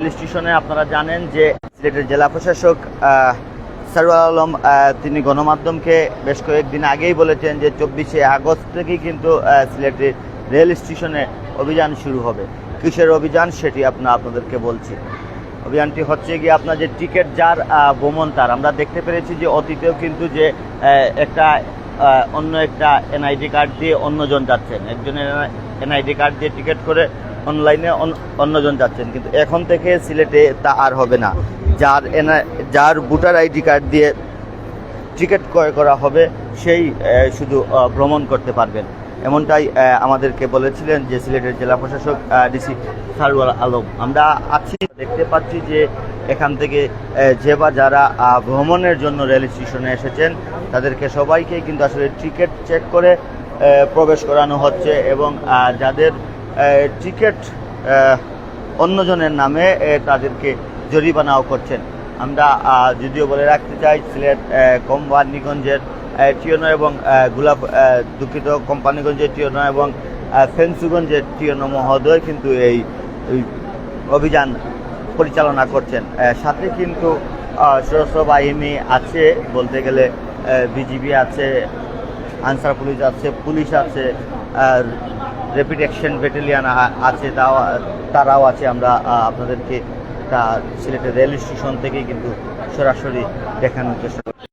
Rail স্টেশনে আপনারা জানেন যে সিলেটের জেলা প্রশাসক সারওয়ার আলম তিনি গণমাধ্যমকে বেশ কয়েকদিন আগেই বলেছেন যে চব্বিশে আগস্ট থেকেই কিন্তু সিলেটের রেল স্টেশনে অভিযান শুরু হবে। কিসের অভিযান সেটি আপনার আপনাদেরকে বলছি। অভিযানটি হচ্ছে গিয়ে আপনার যে টিকিট যার ভ্রমণ তার। আমরা দেখতে পেরেছি যে অতীতেও কিন্তু যে একটা অন্য একটা এনআইডি কার্ড দিয়ে অন্যজন যাচ্ছেন। একজনের এনআইডি কার্ড দিয়ে টিকিট করে অনলাইনে অন্যজন যাচ্ছেন, কিন্তু এখন থেকে সিলেটে তা আর হবে না। যার এনআ যার ভোটার আইডি কার্ড দিয়ে টিকিট ক্রয় করা হবে, সেই শুধু ভ্রমণ করতে পারবেন। এমনটাই আমাদেরকে বলেছিলেন যে সিলেটের জেলা প্রশাসক ডিসি সারওয়ার আলম। আমরা আছি, দেখতে পাচ্ছি যে এখান থেকে যে বা যারা ভ্রমণের জন্য রেল স্টেশনে এসেছেন, তাদেরকে সবাইকে কিন্তু আসলে টিকিট চেক করে প্রবেশ করানো হচ্ছে এবং যাদের টিকিট অন্যজনের নামে তাদেরকে জরিমানাও করছেন। আমরা যদিও বলে রাখতে চাই, সিলেট কোম্পানিগঞ্জের টিয়নো এবং গোলাপ দুঃখিত, কোম্পানিগঞ্জের টিয়নো এবং ফেন্সুগঞ্জের টিয়নো মহোদয় কিন্তু এই অভিযান পরিচালনা করছেন। সাথে কিন্তু সশস্ত্র বাহিনী আছে বলতে গেলে বিজিবি আছে, আনসার পুলিশ আছে পুলিশ আছে র্যাপিড অ্যাকশন ব্যাটালিয়ান আছে, তাও, তারাও আছে, আমরা আপনাদেরকে তা সিলেটের রেল স্টেশন থেকেই কিন্তু সরাসরি দেখানোর চেষ্টা করি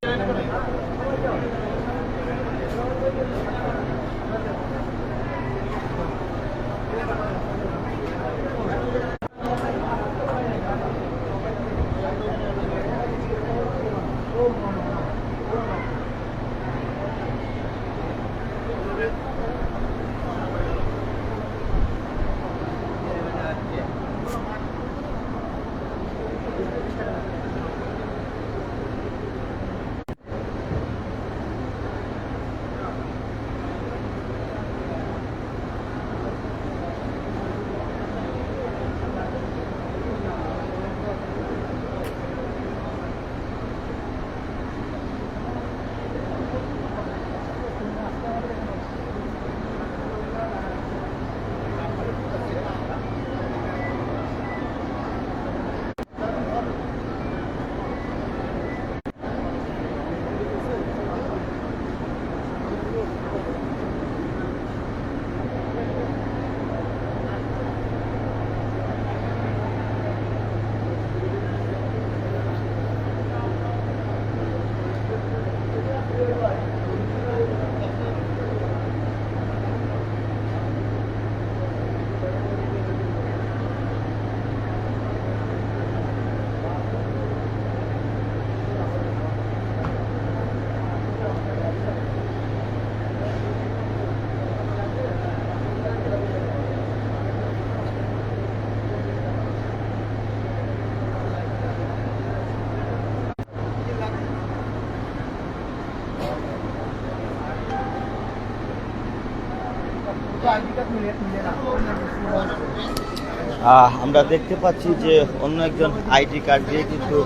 আমরা দেখতে পাচ্ছি যে অন্য একজন আইডি কার্ড দিয়ে কিন্তু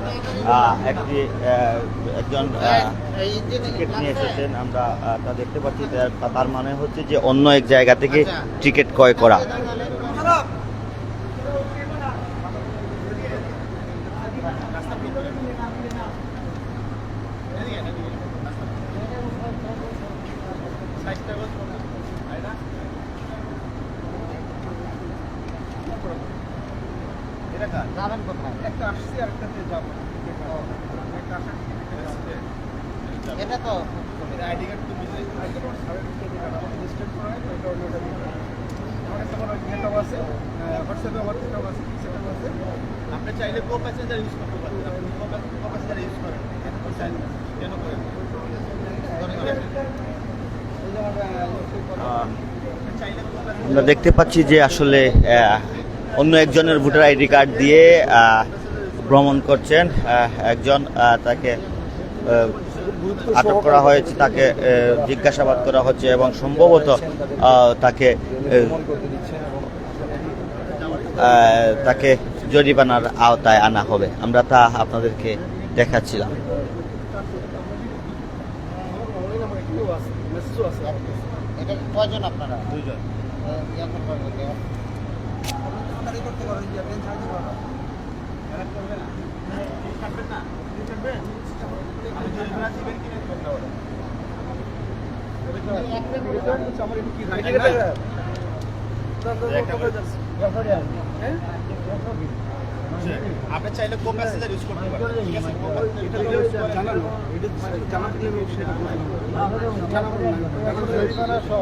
একটি একজন টিকিট নিয়ে এসেছেন। আমরা তা দেখতে পাচ্ছি। তার মানে হচ্ছে যে অন্য এক জায়গা থেকে টিকিট ক্রয় করা। যাবেন কোথায়? একটা আসছে আর একটাতে যাব। একটা আসার এটা তো আইডি কার্ড তো আইডি সাড়ে রেজিস্টার করা হয় তো এটা অন্য ওটা আমার কাছে আমার ইয়েটাও আছে। হোয়াটসঅ্যাপে আমার সেটাও আছে সেটাও আছে। আপনি চাইলে কো প্যাসেঞ্জার ইউজ করতে পারেন। আপনি কো প্যাসেঞ্জার ইউজ করেন। কেন করেন? আমরা দেখতে পাচ্ছি যে আসলে আহ, অন্য একজনের ভোটার আইডি কার্ড দিয়ে ভ্রমণ করছেন। একজন তাকে আটক করা হয়েছে, তাকে জিজ্ঞাসাবাদ করা হচ্ছে এবং সম্ভবত তাকে তাকে জরিমানার আওতায় আনা হবে। আমরা তা আপনাদেরকে দেখাচ্ছিলাম। আপনারা? আপনি চাইলে কো প্যাসেঞ্জার ইউজ করতে পারেন ঠিক আছে কো প্যাসেঞ্জার ইউজ করেন জানানো এটা জানাতে গেলে সেটা জানাতে না জানাতে না সহ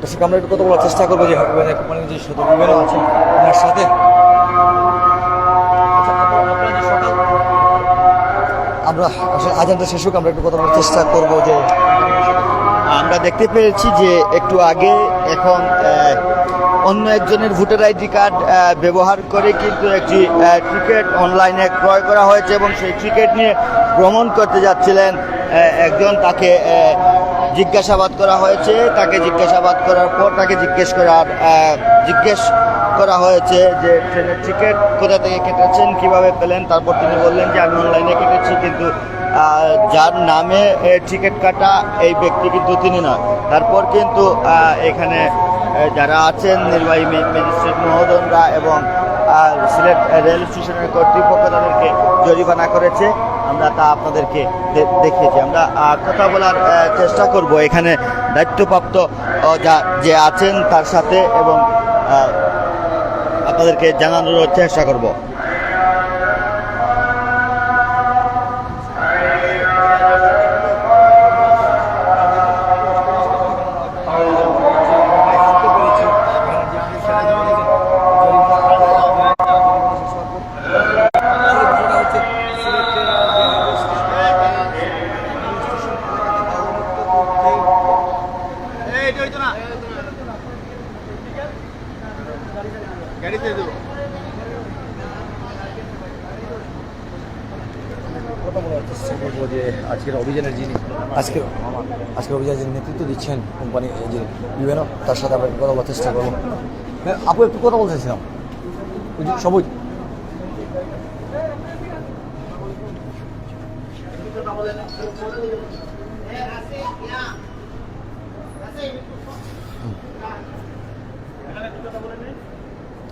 দর্শক, আমরা একটু কথা বলার চেষ্টা করব যে মানে কোম্পানির যে সদর বিভাগ আছে ওনার সাথে। আমরা আসলে আজানটা শেষ হোক, আমরা একটু কথা বলার চেষ্টা করব যে আমরা দেখতে পেয়েছি যে একটু আগে এখন অন্য একজনের ভোটার আইডি কার্ড ব্যবহার করে কিন্তু একটি টিকিট অনলাইনে ক্রয় করা হয়েছে এবং সেই টিকিট নিয়ে ভ্রমণ করতে যাচ্ছিলেন একজন তাকে জিজ্ঞাসাবাদ করা হয়েছে। তাকে জিজ্ঞাসাবাদ করার পর তাকে জিজ্ঞেস করার জিজ্ঞেস করা হয়েছে যে ট্রেনের টিকিট কোথা থেকে কেটেছেন, কীভাবে পেলেন। তারপর তিনি বললেন যে, আমি অনলাইনে কেটেছি, কিন্তু যার নামে টিকিট কাটা এই ব্যক্তি কিন্তু তিনি নয়। তারপর কিন্তু এখানে যারা আছেন, নির্বাহী ম্যাজিস্ট্রেট মহোদয়রা এবং সিলেট রেল স্টেশনের কর্তৃপক্ষ তাদেরকে জরিমানা করেছে। আমরা তা আপনাদেরকে দেখিয়েছি। আমরা কথা বলার চেষ্টা করব। এখানে দায়িত্বপ্রাপ্ত যা, যে আছেন তার সাথে এবং আপনাদেরকে জানানোর চেষ্টা করব। যে আজকের অভিযানের যিনি আজকের অভিযানের যিনি নেতৃত্ব দিচ্ছেন কোম্পানি বিভিন্ন তার সাথে আমরা কথা বলার চেষ্টা করব। আপু একটু কথা বলতেছিলাম সবুজ।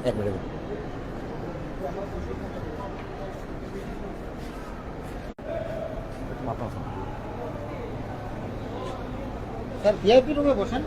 এক মিনিট আপনার ফোন। স্যার ভিআইপি রুমে বসেন।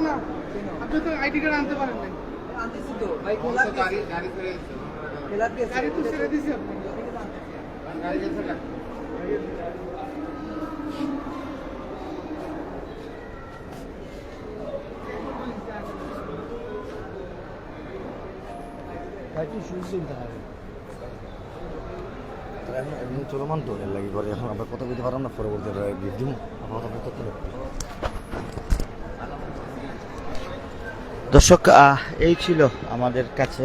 না। না না আপনি তো আইডি কার্ড আনতে পারেন নাই। গাড়ি তো ছেড়ে দিছি আপনি। তো এখন এমনি চলমান তো এর লাগি করে এখন আমরা কথা বলতে পারলাম না পরবর্তী গিফট দিব আমরা কথা বলতে দর্শক এই ছিল আমাদের কাছে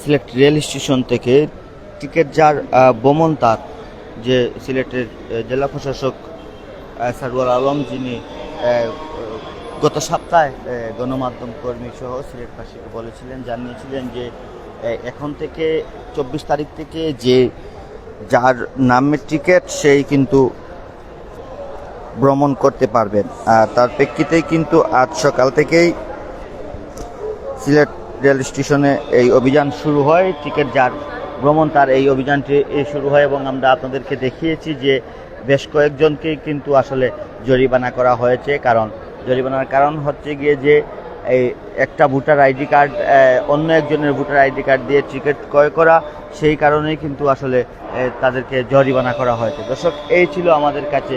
সিলেট রেল স্টেশন থেকে টিকিট যার বোমন তার, যে সিলেটের জেলা প্রশাসক সারওয়ার আলম যিনি গত সপ্তাহে গণমাধ্যম কর্মী সহ সিলেটবাসীকে বলেছিলেন, জানিয়েছিলেন যে এখন থেকে চব্বিশ তারিখ থেকে যে যার নামের টিকিট, সেই কিন্তু ভ্রমণ করতে পারবেন। তার প্রেক্ষিতেই কিন্তু আজ সকাল থেকেই সিলেট রেল স্টেশনে এই অভিযান শুরু হয়। টিকিট যার ভ্রমণ তার এই অভিযানটি শুরু হয় এবং আমরা আপনাদেরকে দেখিয়েছি যে বেশ কয়েকজনকেই কিন্তু আসলে জরিমানা করা হয়েছে। কারণ জরিমানার কারণ হচ্ছে গিয়ে যে এই একটা ভোটার আইডি কার্ড অন্য একজনের ভোটার আইডি কার্ড দিয়ে টিকিট ক্রয় করা, সেই কারণেই কিন্তু আসলে তাদেরকে জরিমানা করা হয়েছে। দর্শক, এই ছিল আমাদের কাছে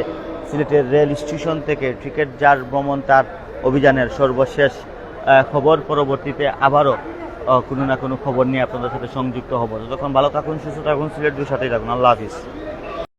সিলেটের রেল স্টেশন থেকে টিকিট যার ভ্রমণ তার অভিযানের সর্বশেষ খবর পরবর্তীতে আবারও কোনো না কোনো খবর নিয়ে আপনাদের সাথে সংযুক্ত হব। যতক্ষণ ভালো থাকুন, সুস্থ থাকুন, সিলেট সাথেই থাকুন। আল্লাহ হাফিজ।